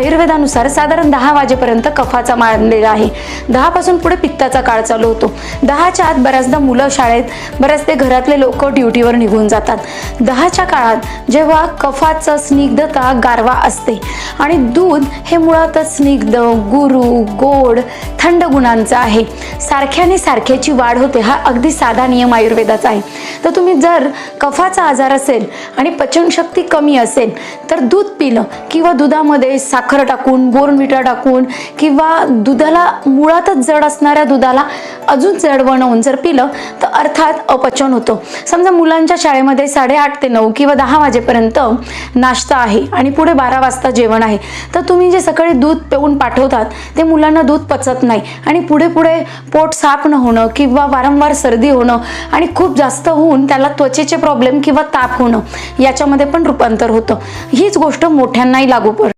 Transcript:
आयुर्वेदानुसार साधारण दहा वाजेपर्यंत कफाचा मानलेला आहे. दहापासून पुढे पित्ताचा काळ चालू होतो. दहाच्या आत बऱ्याचदा मुलं शाळेत बऱ्याचदे घरातले लोक ड्युटीवर निघून जातात. दहाच्या काळात जेव्हा कफाचं स्निग्धता गारवा असते आणि दूध हे मुळातच स्निग्ध गुरु गोड थंड गुणांचा आहे. सारख्याने सारख्याची वाढ होते हा अगदी साधा नियम आयुर्वेदाचा आहे. तर तुम्ही जर कफाचा आजार असेल आणि पचनशक्ती कमी असेल तर दूध पिलं किंवा दुधामध्ये साखर टाकून बोर्नविटा टाकून किंवा दुधाला मुळातच जड असणाऱ्या दुधाला अजून जड बनवून जर पिलं तर अर्थात अपचन होतं. समजा मुलांच्या शाळेमध्ये साडेआठ ते नऊ किंवा दहा वाजेपर्यंत नाश्ता आहे आणि पुढे बारा वाजता जेवण आहे. तर तुम्ही जे सकाळी दूध पिऊन पाठवतात ते मुलांना दूध पचत नाही. आणि पुढे पुढे पोट साफ न होणं किंवा वारंवार सर्दी होणं आणि खूप जास्त होऊन त्याला त्वचेचे प्रॉब्लेम किंवा ताप होणं याच्यामध्ये पण रूपांतर होतं. हीच गोष्ट मोठ्यांनाही लागू पडते.